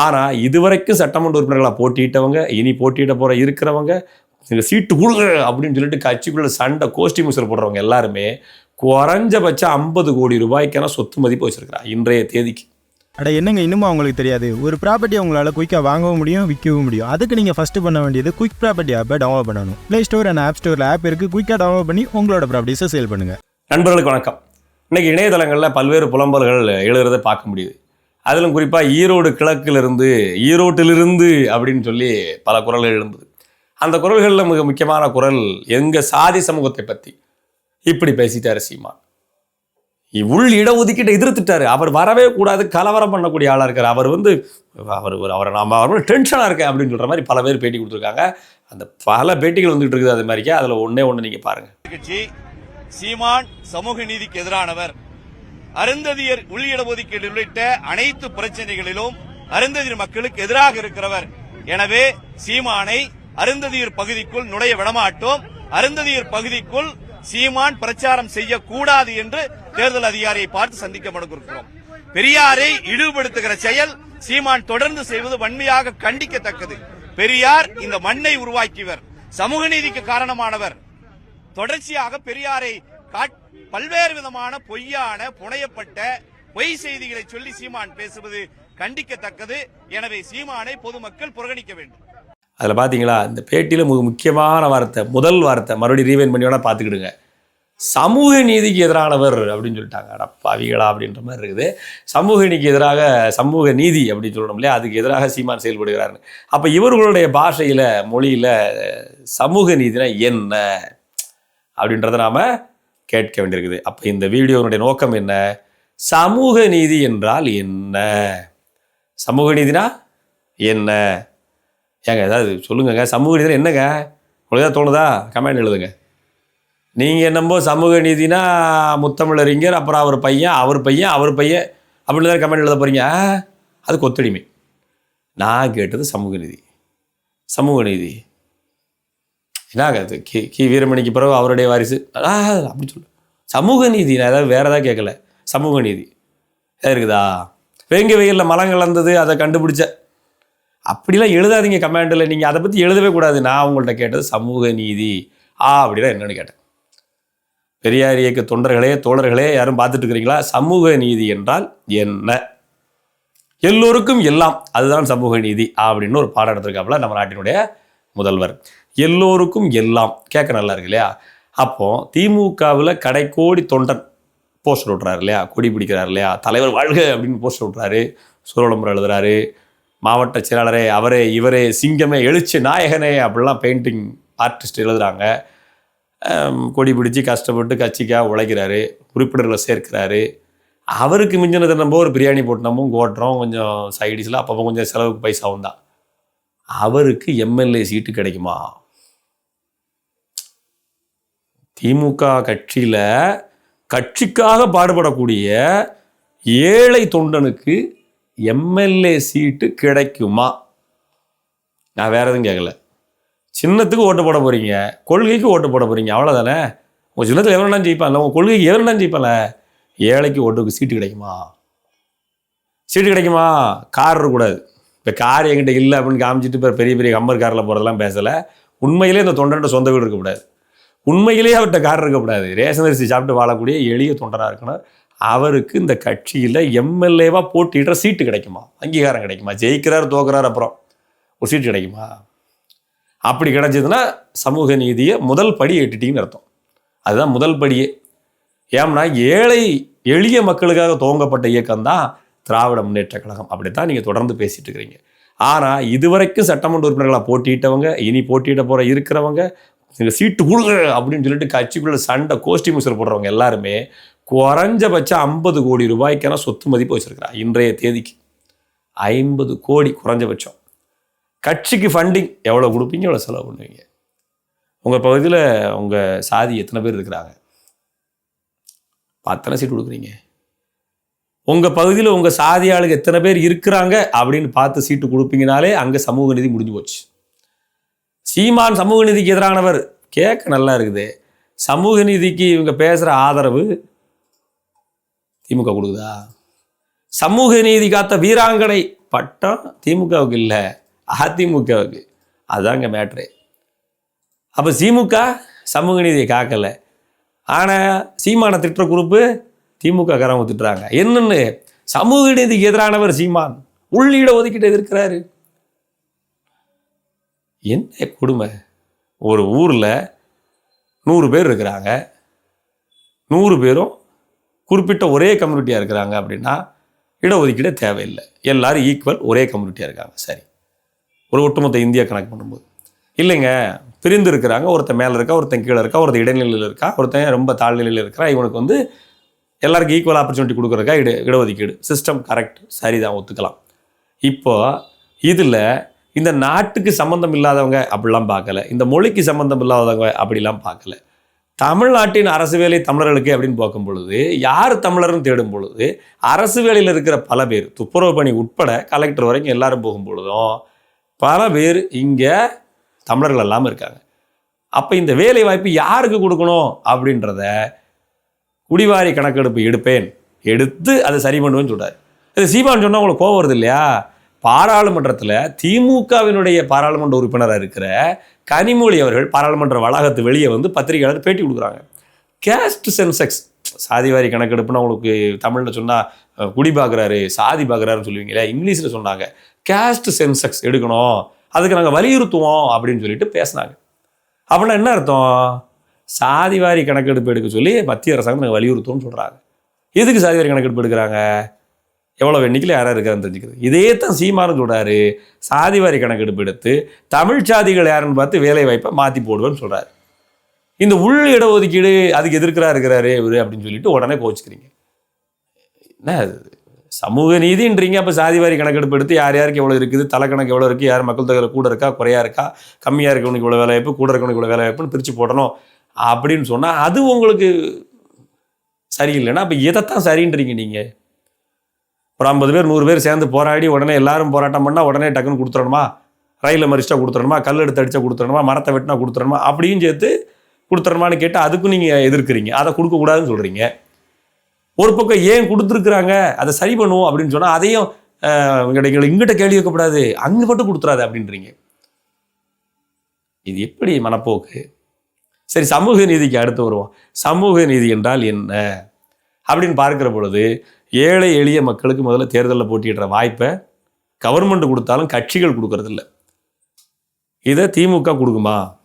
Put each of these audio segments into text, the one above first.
ஆனால் இதுவரைக்கும் சட்டமன்ற உறுப்பினர்களாக போட்டியிட்டவங்க இனி போட்டியிட போகிற இருக்கிறவங்க இந்த சீட்டு கொடுங்க அப்படின்னு சொல்லிட்டு கட்சிக்குள்ள சண்டை கோஷ்டி முசல் போடுறவங்க எல்லாருமே குறைஞ்சபட்சம் ஐம்பது கோடி ரூபாய்க்கான சொத்து மதிப்பு வச்சிருக்கிறான் இன்றைய தேதிக்கு. அட என்னங்க இன்னும் அவங்களுக்கு தெரியாது? ஒரு ப்ராப்பர்ட்டி உங்களால் குயிக்காக வாங்கவும் முடியும் விற்கவும் முடியும். அதுக்கு நீங்கள் ஃபஸ்ட்டு பண்ண வேண்டியது குயிக் ப்ராப்பர்ட்டி ஆப்பை டவுன்லோட் பண்ணணும். ப்ளே ஸ்டோர் அண்ட் ஆப் ஸ்டோரில் ஆப் இருக்குது குயிக்காக டவுன்லோட் பண்ணி உங்களோட ப்ராப்பர்ட்டிஸை சேல் பண்ணுங்கள் நண்பர்களுக்கு வணக்கம். இன்னைக்கு இணையதளங்களில் பல்வேறு புலம்பல்கள் எழுதுறதை பார்க்க முடியுது. அதிலும் குறிப்பாக ஈரோடு கிழக்கிலிருந்து ஈரோட்டிலிருந்து அப்படின்னு சொல்லி பல குரல்கள் எழுந்தது. அந்த குரல்களில் மிக முக்கியமான குரல் எங்கள் சாதி சமூகத்தை பற்றி இப்படி பேசிட்டார் சீமான். உள் இடஒதுக்கீட்டை எதிர்த்துட்டாரு. அவர் வரவே கூடாது கலவரம் பண்ணக்கூடிய ஆளாக இருக்கார். அவர் வந்து அவர் அவர் அவரை அவர் டென்ஷனாக இருக்கேன் அப்படின்னு சொல்கிற மாதிரி பல பேர் பேட்டி கொடுத்துருக்காங்க. அந்த பல பேட்டிகள் வந்துட்டு இருக்குது அது மாதிரிக்கே? அதில் ஒன்றே ஒன்று நீங்கள் பாருங்கள் சீமான் சமூக நீதிக்கு எதிரானவர். அருந்ததியர் உள்ளிட ஒதுக்கீடு உள்ளிட்ட அனைத்து பிரச்சனைகளிலும் அருந்ததியர் மக்களுக்கு எதிராக இருக்கிறவர். எனவே சீமானை அருந்ததியர் பகுதிக்குள் நுழைய விடமாட்டோம். அருந்ததியர் பகுதிக்குள் சீமான் பிரச்சாரம் செய்யக்கூடாது என்று தேர்தல் அதிகாரியை பார்த்து சந்திக்க மனுக்கிறோம் பெரியாரை இழிவுபடுத்துகிற செயல் சீமான் தொடர்ந்து செய்வது வன்மையாக கண்டிக்கத்தக்கது. பெரியார் இந்த மண்ணை உருவாக்கியவர். சமூக நீதிக்கு காரணமானவர். தொடர்ச்சியாக பெரியாரை பல்வேறு விதமான பொய்யான புனையப்பட்ட பொய் செய்திகளை சொல்லி சீமான் பேசுவது கண்டிக்கத்தக்கது. எனவே சீமானை பொதுமக்கள் புறக்கணிக்க வேண்டும். அதில் பார்த்தீங்களா இந்த பேட்டியில் மிக முக்கியமான வார்த்தை முதல் வார்த்தை மறுபடியும் ரீவைன் பண்ணி வேணா பார்த்துக்கிடுங்க. சமூக நீதிக்கு எதிரானவர் அப்படின்னு சொல்லிட்டாங்க. அடப்பாவிகளா அப்படின்ற மாதிரி இருக்குது. சமூக நீதிக்கு எதிராக சமூக நீதி அப்படின்னு சொல்லணும் இல்லையா அதுக்கு எதிராக சீமான் செயல்படுகிறாரு அப்போ இவர்களுடைய பாஷையில் மொழியில் சமூக நீதினா என்ன அப்படின்றத நாம் கேட்க வேண்டியிருக்குது. அப்போ இந்த வீடியோனுடைய நோக்கம் என்ன? சமூக நீதி என்றால் என்ன? சமூக நீதினா என்ன? ஏங்க ஏதாவது சொல்லுங்கங்க. சமூக நீதினா என்னங்க? உங்களுக்கு ஏதாவது தோணுதா? கமெண்ட் எழுதுங்க. நீங்கள் என்னமோ சமூக நீதினா முத்தமிழறிஞர் அப்புறம் அவர் பையன் அவர் பையன் அவர் பையன் அப்படின்னு தான் கமெண்ட் எழுத போகிறீங்க அது கொத்தடிமை நான் கேட்டது சமூக நீதி. சமூக நீதி. என்னாகாது கி கி வீரமணிக்கு பிறகு அவருடைய வாரிசு. அப்படி சொல்லு. சமூக நீதி நான் ஏதாவது வேறு ஏதாவது கேட்கல சமூக நீதி. ஏதாவது இருக்குதா? வேங்க வெயிலில் மலம் கலந்தது அதை கண்டுபிடிச்ச. அப்படிலாம் எழுதாதீங்க கமாண்டில். நீங்கள் அதை பற்றி எழுதவே கூடாது. நான் உங்கள்கிட்ட கேட்டது சமூக நீதி. ஆ அப்படின்னா என்னென்னு கேட்டேன். பெரியார் இயக்க தொண்டர்களே தோழர்களே யாரும் பார்த்துட்டு இருக்கிறீங்களா சமூக நீதி என்றால் என்ன? எல்லோருக்கும் எல்லாம் அதுதான் சமூக நீதி அப்படின்னு ஒரு பாடம் எடுத்திருக்காப்புல நம்ம நாட்டினுடைய முதல்வர். எல்லோருக்கும் எல்லாம். கேட்க நல்லா இருக்கு இல்லையா? அப்போது திமுகவில் கடைக்கோடி தொண்டன் போஸ்டர் விட்றாரு இல்லையா? கொடி பிடிக்கிறார் இல்லையா? தலைவர் வாழ்க அப்படின்னு போஸ்டர் விட்றாரு சூரளம்பரம் எழுதுறாரு. மாவட்ட செயலாளரே அவரே இவரே சிங்கமே எழுச்சி நாயகனே அப்படிலாம் பெயிண்டிங் ஆர்டிஸ்ட் எழுதுகிறாங்க கொடி பிடிச்சி கஷ்டப்பட்டு கட்சிக்காக உழைக்கிறாரு. உறுப்பினர்களை சேர்க்கிறாரு. அவருக்கு மிஞ்சினது நம்ம ஒரு பிரியாணி போட்டினமும் கோட்டுறோம் கொஞ்சம் சைடிஸில் அப்பப்போ கொஞ்சம் செலவுக்கு பைசாவும் தான் அவருக்கு எம்எல்ஏ சீட்டு கிடைக்குமா? திமுக கட்சியில் கட்சிக்காக பாடுபடக்கூடிய ஏழை தொண்டனுக்கு எம்எல்ஏ சீட்டு கிடைக்குமா? நான் வேற எதுவும் கேட்கல சின்னத்துக்கு ஓட்டு போட போகிறீங்க கொள்கைக்கு ஓட்டு போட போகிறீங்க அவ்வளோதானே உங்கள் சின்னத்தில் எவனா ஜெயிப்பான்ல உங்கள் கொள்கைக்கு எவனா ஜெயிப்பான்ல? ஏழைக்கு ஓட்டுக்கு சீட்டு கிடைக்குமா? சீட்டு கிடைக்குமா? கார் இருக்கக்கூடாது. இப்போ கார் என்கிட்ட இல்லை அப்படின்னு காமிச்சிட்டு இப்போ பெரிய பெரிய கம்பர் காரில் போகிறதெல்லாம் பேசலை. உண்மையிலே இந்த தொண்டன்ட்ட சொந்த வீடு இருக்கக்கூடாது. உண்மையிலேயே அவர்கிட்ட கார் இருக்கக்கூடாது ரேஷன் அரிசி சாப்பிட்டு வாழக்கூடிய எளிய தொண்டராக இருக்கணும். அவருக்கு இந்த கட்சியில் எம்எல்ஏவாக போட்டிடுற சீட்டு கிடைக்குமா? அங்கீகாரம் கிடைக்குமா? ஜெயிக்கிறார் தோக்குறார் அப்புறம் ஒரு சீட்டு கிடைக்குமா? அப்படி கிடைச்சதுன்னா சமூக நீதியை முதல் படி எட்டுட்டீங்கன்னு அர்த்தம். அதுதான் முதல் படியே. ஏம்னா ஏழை எளிய மக்களுக்காக துவங்கப்பட்ட இயக்கம் தான் திராவிட முன்னேற்ற கழகம். அப்படித்தான் நீங்கள் தொடர்ந்து பேசிகிட்டு இருக்கிறீங்க. ஆனால் இதுவரைக்கும் சட்டமன்ற உறுப்பினர்களாக போட்டியிட்டவங்க இனி போட்டியிட போகிற இருக்கிறவங்க இந்த சீட்டு கொடுங்க அப்படின்னு சொல்லிட்டு கட்சிக்குள்ள சண்டை கோஷ்டி முசல் போடுறவங்க எல்லாருமே குறைஞ்சபட்சம் ஐம்பது கோடி ரூபாய்க்கான சொத்து மதிப்பு வச்சிருக்கிறான் இன்றைய தேதிக்கு. ஐம்பது கோடி குறைஞ்சபட்சம். கட்சிக்கு ஃபண்டிங் எவ்வளோ கொடுப்பீங்க எவ்வளோ செலவு பண்ணுவீங்க? உங்கள் பகுதியில் உங்கள் சாதி எத்தனை பேர் இருக்கிறாங்க? பத்தனை சீட் கொடுக்குறீங்க. உங்கள் பகுதியில் உங்கள் சாதி ஆளுங்க எத்தனை பேர் இருக்கிறாங்க அப்படின்னு பார்த்து சீட்டு கொடுப்பீங்கனாலே அங்கே சமூக நிதி முடிஞ்சு போச்சு. சீமான் சமூக நீதிக்கு எதிரானவர். கேட்க நல்லா இருக்குது. சமூக நீதிக்கு இவங்க பேசுகிற ஆதரவு திமுக கொடுக்குதா? சமூக நீதி காத்த வீராங்கனை பட்டம் திமுகவுக்கு இல்லை அதிமுகவுக்கு. அதுதாங்க மேட்ரு. அப்போ திமுக சமூக நீதியை காக்கலை. ஆனால் சீமானை திட்டுற குரூப்பு திமுக காரங்க திட்டுறாங்க என்னென்னு? சமூக நீதிக்கு எதிரானவர் சீமான். உள்ளீட ஒதுக்கிட்டு எதிர்க்கிறாரு. என்ன கொடுமை? ஒரு ஊரில் நூறு பேர் இருக்கிறாங்க. நூறு பேரும் குறிப்பிட்ட ஒரே கம்யூனிட்டியாக இருக்கிறாங்க அப்படின்னா இடஒதுக்கீடே தேவையில்லை. எல்லோரும் ஈக்குவல் ஒரே கம்யூனிட்டியாக இருக்காங்க. சரி. ஒரு ஒட்டுமொத்த இந்தியா கணக்கு பண்ணும்போது. இல்லைங்க. பிரிந்து இருக்கிறாங்க. ஒருத்தன் மேலே இருக்கா ஒருத்தன் கீழே இருக்கா ஒருத்தன் இடைநிலையில் இருக்கா ஒருத்தன் ரொம்ப தாழ்நிலையில் இருக்கிறா. இவனுக்கு வந்து எல்லாருக்கும் ஈக்குவல் ஆப்பர்ச்சுனிட்டி கொடுக்குறக்கா இட இடஒதுக்கீடு. சிஸ்டம் கரெக்ட் சரிதான். ஒத்துக்கலாம். இப்போ இதில் இந்த நாட்டுக்கு சம்மந்தம் இல்லாதவங்க அப்படிலாம் பார்க்கல. இந்த மொழிக்கு சம்மந்தம் இல்லாதவங்க அப்படிலாம் பார்க்கல. தமிழ்நாட்டின் அரசு வேலை தமிழர்களுக்கு அப்படின்னு பார்க்கும் பொழுது யார் தமிழர்னு தேடும் பொழுது அரசு வேலையில் இருக்கிற பல பேர் துப்புரவு பணி உட்பட கலெக்டர் வரைக்கும் எல்லாரும் போகும் பொழுதும் பல பேர் இங்கே தமிழர்கள் இல்லாமல் இருக்காங்க. அப்போ இந்த வேலை வாய்ப்பு யாருக்கு கொடுக்கணும் அப்படின்றத குடிவாரி கணக்கெடுப்பு எடுப்பேன். எடுத்து அதை சரி பண்ணுவேன்னு சொல்கிறார் இது சீமான் சொன்னால் உங்களுக்கு கோவம் வருது இல்லையா? பாராளுமன்றத்தில் திமுகவினுடைய பாராளுமன்ற உறுப்பினராக இருக்கிற கனிமொழி அவர்கள் பாராளுமன்ற வளாகத்து வெளியே வந்து பத்திரிகையாளர் பேட்டி கொடுக்குறாங்க. கேஸ்ட் சென்செக்ஸ் சாதிவாரி கணக்கெடுப்புன்னு உங்களுக்கு தமிழில் சொன்னால் குடி பார்க்குறாரு சாதி பார்க்குறாருன்னு சொல்லுவீங்களே இங்கிலீஷில் சொன்னாங்க. கேஸ்ட் சென்செக்ஸ் எடுக்கணும். அதுக்கு நாங்கள் வலியுறுத்துவோம் அப்படின்னு சொல்லிட்டு பேசினாங்க. அப்படின்னா என்ன அர்த்தம்? சாதிவாரி கணக்கெடுப்பு எடுக்க சொல்லி மத்திய அரசாங்கம் நாங்கள் வலியுறுத்துவோம்னு சொல்கிறாங்க எதுக்கு சாதிவாரி கணக்கெடுப்பு எடுக்கிறாங்க? எவ்வளோ எண்ணிக்கையில் யாராக இருக்காருன்னு தெரிஞ்சுக்கிறது. இதே தான் சீமானு சொல்கிறாரு சாதிவாரி கணக்கெடுப்பு எடுத்து தமிழ் சாதிகள் யாருன்னு பார்த்து வேலை வாய்ப்பை மாற்றி போடுவேன்னு சொல்கிறாரு இந்த உள் இடஒதுக்கீடு அதுக்கு எதிர்க்கிறா இருக்கிறாரு இவரு அப்படின்னு சொல்லிட்டு உடனே கோச்சிக்கிறீங்க என்ன சமூக நீதின்றீங்க அப்போ சாதிவாரி கணக்கெடுப்பு எடுத்து யார் யாருக்கு எவ்வளோ இருக்குது தலைக்கணக்கு எவ்வளோ இருக்குது யார் மக்கள் தொகையில் கூட இருக்கா குறையா இருக்கா கம்மியாக இருக்கவனுக்கு இவ்வளோ வேலை வாய்ப்பு கூட இருக்கவனுக்கு இவ்வளோ வேலை வாய்ப்புன்னு பிரித்து போடணும் அப்படின்னு சொன்னால் அது உங்களுக்கு சரியில்லைன்னா அப்போ எதைத்தான் சரின்றீங்க நீங்கள் ஒரு ஐம்பது பேர் நூறு பேர் சேர்ந்து போராடி உடனே எல்லாரும் போராட்டம் பண்ணால் உடனே டக்குன்னு கொடுத்துடணுமா? ரயிலில் மறிச்சிட்டா கொடுத்துடணுமா? கல் எடுத்து அடித்தா கொடுத்துடணுமா? மரத்தை வெட்டினா கொடுத்துடணுமா? அப்படியும் சேர்த்து கொடுத்துடணுமான்னு கேட்டால் அதுக்கும் நீங்கள் எதிர்க்கிறீங்க. அதை கொடுக்கக்கூடாதுன்னு சொல்கிறீங்க ஒரு பக்கம் ஏன் கொடுத்துருக்குறாங்க? அதை சரி பண்ணுவோம் அப்படின்னு சொன்னால் அதையும் அஹ், எங்களை எங்களை இங்கிட்ட கேள்வி வைக்கக்கூடாது அங்கே மட்டும் கொடுத்துறாது அப்படின்றீங்க. இது எப்படி மனப்போக்கு? சரி சமூக நீதிக்கு அடுத்து வருவோம். சமூக நீதி என்றால் என்ன? அப்படின்னு பார்க்குற பொழுது ஏழை எளிய மக்களுக்கு முதல்ல தேர்தலில் போட்டியிடுற வாய்ப்பை கவர்மெண்ட் கொடுத்தாலும் கட்சிகள் கொடுக்கறதில்ல. இதை திமுக கொடுக்குமா?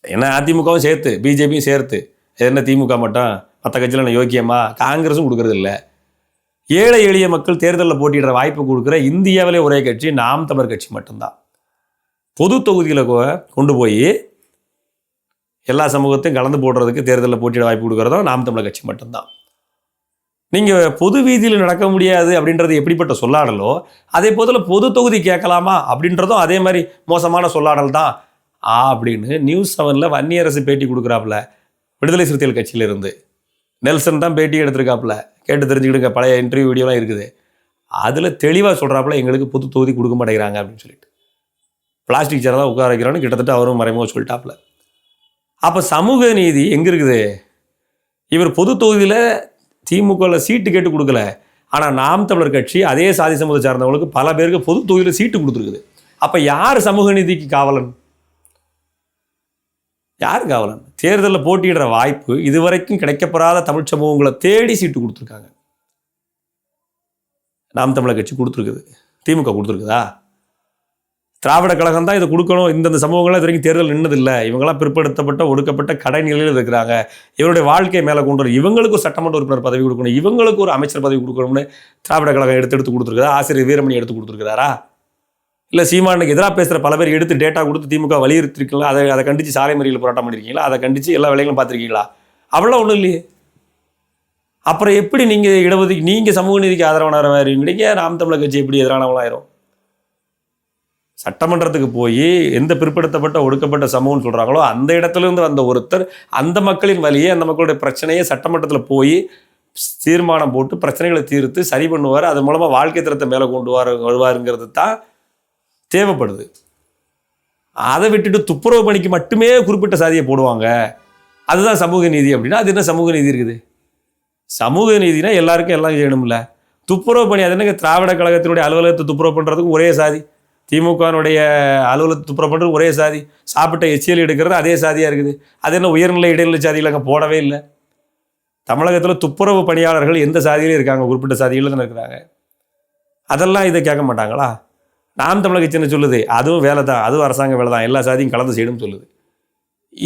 என்ன அதிமுகவும் சேர்த்து பிஜேபியும் சேர்த்து. என்ன திமுக மட்டும்? மற்ற கட்சியில் என்ன யோக்கியமா? காங்கிரஸும் கொடுக்கறதில்ல. ஏழை எளிய மக்கள் தேர்தலில் போட்டியிடுற வாய்ப்பு கொடுக்குற இந்தியாவிலே ஒரே கட்சி நாம் தமிழ் கட்சி மட்டும்தான். பொது தொகுதியில் கொ- கொண்டு போய் எல்லா சமூகத்தையும் கலந்து போடுறதுக்கு தேர்தலில் போட்டியிட வாய்ப்பு கொடுக்குறதும் நாம் தமிழர் கட்சி மட்டும்தான். நீங்கள் பொது வீதியில் நடக்க முடியாது அப்படின்றது எப்படிப்பட்ட சொல்லாடலோ அதே போதில் பொது தொகுதி கேட்கலாமா அப்படின்றதும் அதே மாதிரி மோசமான சொல்லாடல் தான். ஆ அப்படின்னு நியூஸ் செவனில் வன்னியரசு பேட்டி கொடுக்குறாப்புல விடுதலை சிறுத்தைகள் கட்சியிலிருந்து. நெல்சன் தான் பேட்டி எடுத்திருக்காப்புல கேட்டு தெரிஞ்சுக்கிடுங்க பழைய இன்டர்வியூ வீடியோலாம் இருக்குது. அதில் தெளிவாக சொல்கிறாப்புல எங்களுக்கு பொது தொகுதி கொடுக்க மாட்டேங்கிறாங்க அப்படின்னு சொல்லிட்டு. பிளாஸ்டிக் சேரை தான் உட்கார வைக்கிறான்னு கிட்டத்தட்ட அவரும் மறைமுக சொல்லிட்டாப்புல. அப்போ சமூக நீதி எங்கே இருக்குது? இவர் பொது தொகுதியில் திமுகவில் சீட்டு கேட்டு கொடுக்கல. ஆனால் நாம் தமிழர் கட்சி அதே சாதி சமூகத்தை சார்ந்தவங்களுக்கு பல பேருக்கு பொது தொகுதியில் சீட்டு கொடுத்துருக்குது. அப்போ யார் சமூக நீதிக்கு காவலன்? யார் காவலன்? தேர்தலில் போட்டியிடுற வாய்ப்பு இதுவரைக்கும் கிடைக்கப்பெறாத தமிழ் சமூகங்களை தேடி சீட்டு கொடுத்துருக்காங்க. நாம் தமிழர் கட்சி கொடுத்துருக்குது. திமுக கொடுத்துருக்குதா? திராவிட கழகம் தான் இதை கொடுக்கணும். இந்தந்த சமூகங்கள்லாம் இது வரைக்கும் தேர்தல் நின்னதில்லை. இவங்களாம் பிற்படுத்தப்பட்ட ஒடுக்கப்பட்ட கடை நிலையில் இருக்கிறாங்க. இவருடைய வாழ்க்கையை மேலே கொண்டு வரும் இவங்களுக்கு ஒரு சட்டமன்ற உறுப்பினர் பதவி கொடுக்கணும். இவங்களுக்கு ஒரு அமைச்சர் பதவி கொடுக்கணும்னு திராவிட கழகம் எடுத்து எடுத்து கொடுத்துருக்குதா? ஆசிரியர் வீரமணி எடுத்து கொடுத்துருக்காரா இல்லை சீமானுக்கு எதிராக பேசுகிற பல பேர் எடுத்து டேட்டா கொடுத்து திமுக வலியுறுத்திருக்கீங்களா? அதை அதை கண்டித்து சாலை மறியல் போராட்டம் பண்ணியிருக்கீங்களா அதை கண்டித்து எல்லா வேலைகளும் பார்த்துருக்கீங்களா? அவ்வளோ ஒன்றும் இல்லையே. அப்புறம் எப்படி நீங்கள் இடஒதுக்கி நீங்கள் சமூக நீதிக்கு ஆதரவானவராக இருவீங்க நாம் தமிழர் கட்சி எப்படி எதிரானவங்களாயிரும்? சட்டமன்றத்துக்கு போய் எந்த பிற்படுத்தப்பட்ட ஒடுக்கப்பட்ட சமூகம்னு சொல்கிறாங்களோ அந்த இடத்துலேருந்து வந்த ஒருத்தர் அந்த மக்களின் வழியே அந்த மக்களுடைய பிரச்சனையை சட்டமன்றத்தில் போய் தீர்மானம் போட்டு பிரச்சனைகளை தீர்த்து சரி பண்ணுவார். அது மூலமாக வாழ்க்கை தரத்தை மேலே கொண்டு வர வருவாருங்கிறது தான் தேவைப்படுது. அதை விட்டுட்டு துப்புரவு பணிக்கு மட்டுமே குறிப்பிட்ட சாதியை போடுவாங்க. அதுதான் சமூக நீதி அப்படின்னா அது என்ன சமூக நீதி இருக்குது? சமூக நீதினா எல்லாருக்கும் எல்லாம் செய்யணும்ல. துப்புரவு பணி அது என்னங்க திராவிட கழகத்தினுடைய அலுவலகத்தை துப்புரவு பண்ணுறதுக்கு ஒரே சாதி? திமுகனுடைய அலுவலகத்தை துப்புறப்பட்டு ஒரே சாதி. சாப்பிட்ட எச்சியல் எடுக்கிறது அதே சாதியாக இருக்குது. அது என்ன உயர்நிலை இடைநிலை சாதியில் அங்கே போடவே இல்லை. தமிழகத்தில் துப்புரவு பணியாளர்கள் எந்த சாதியிலும் இருக்காங்க. குறிப்பிட்ட சாதிகளில் தான் இருக்கிறாங்க. அதெல்லாம் இதை கேட்க மாட்டாங்களா? நாம் தமிழக சின்ன சொல்லுது? அதுவும் வேலை தான் அதுவும் அரசாங்க வேலை தான் எல்லா சாதியும் கலந்து செய்யணும்னு சொல்லுது.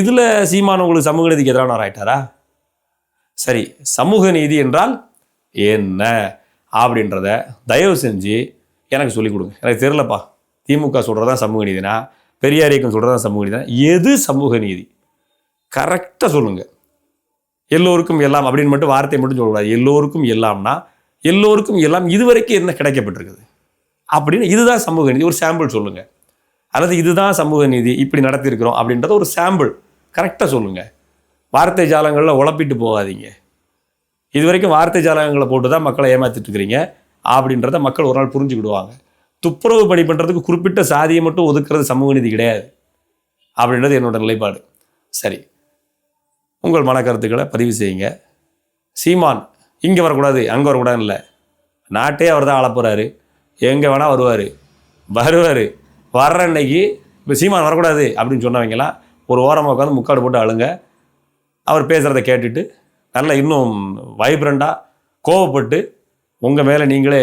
இதில் சீமான் உங்களுக்கு சமூக நீதிக்கு எதிரானவர் ஆயிட்டாரா? சரி சமூக நீதி என்றால் என்ன? அப்படின்றத தயவு செஞ்சு எனக்கு சொல்லிக் கொடுங்க. எனக்கு தெரிலப்பா திமுக சொல்கிறதா சமூக நீதினா பெரியார் இயக்கம் சொல்கிறதா சமூக நீதினா எது சமூக நீதி? கரெக்டாக சொல்லுங்கள் எல்லோருக்கும் எல்லாம் அப்படின்னு மட்டும் வார்த்தை மட்டும் சொல்லக்கூடாது. எல்லோருக்கும் எல்லாம்னா எல்லோருக்கும் எல்லாம் இதுவரைக்கும் என்ன கிடைக்கப்பட்டிருக்குது? அப்படின்னு இதுதான் சமூக நீதி. ஒரு சாம்பிள் சொல்லுங்கள் அல்லது இதுதான் சமூக நீதி இப்படி நடத்தியிருக்கிறோம் அப்படின்றத ஒரு சாம்பிள் கரெக்டாக சொல்லுங்கள் வார்த்தை ஜாலங்களில் உழப்பிட்டு போகாதீங்க. இது வரைக்கும் வார்த்தை ஜாலகங்களை போட்டு தான் மக்களை ஏமாத்திட்டு இருக்கிறீங்க. அப்படின்றத மக்கள் ஒரு நாள் புரிஞ்சுக்கிடுவாங்க. துப்புரவு பணி பண்ணுறதுக்கு குறிப்பிட்ட சாதியை மட்டும் ஒதுக்குறது சமூக நீதி கிடையாது. அப்படின்றது என்னோட நிலைப்பாடு. சரி. உங்கள் மனக்கருத்துக்களை பதிவு செய்யுங்க. சீமான் இங்கே வரக்கூடாது அங்கே வரக்கூடாதுன்னு இல்லை. நாட்டே அவர் தான் ஆளப்போகிறாரு எங்கே வேணால் வருவார். வருவார். வர்ற அன்னைக்கு இப்போ சீமான் வரக்கூடாது அப்படின்னு சொன்னவங்களாம் ஒரு ஓரமாக உட்காந்து முக்காடு போட்டு அழுங்க. அவர் பேசுகிறத கேட்டுட்டு நல்லா இன்னும் வைப்ரண்ட்டாக கோவப்பட்டு உங்கள் மேலே நீங்களே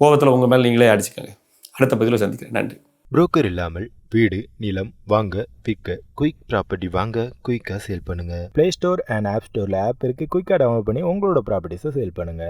கோபத்தில் உங்கள் மேலே நீங்களே அடிச்சுக்கோங்க. அடுத்த பதிவில் சந்திக்கிறேன். நன்றி. புரோக்கர் இல்லாமல் வீடு நிலம் வாங்க விற்க குயிக் ப்ராப்பர்ட்டி வாங்க குயிக்காக சேல் பண்ணுங்க. ப்ளே ஸ்டோர் அண்ட் ஆப் ஸ்டோரில் ஆப் இருக்குது குயிக்காக டவுன்லோட் பண்ணி உங்களோட ப்ராப்பர்ட்டிஸை சேல் பண்ணுங்கள்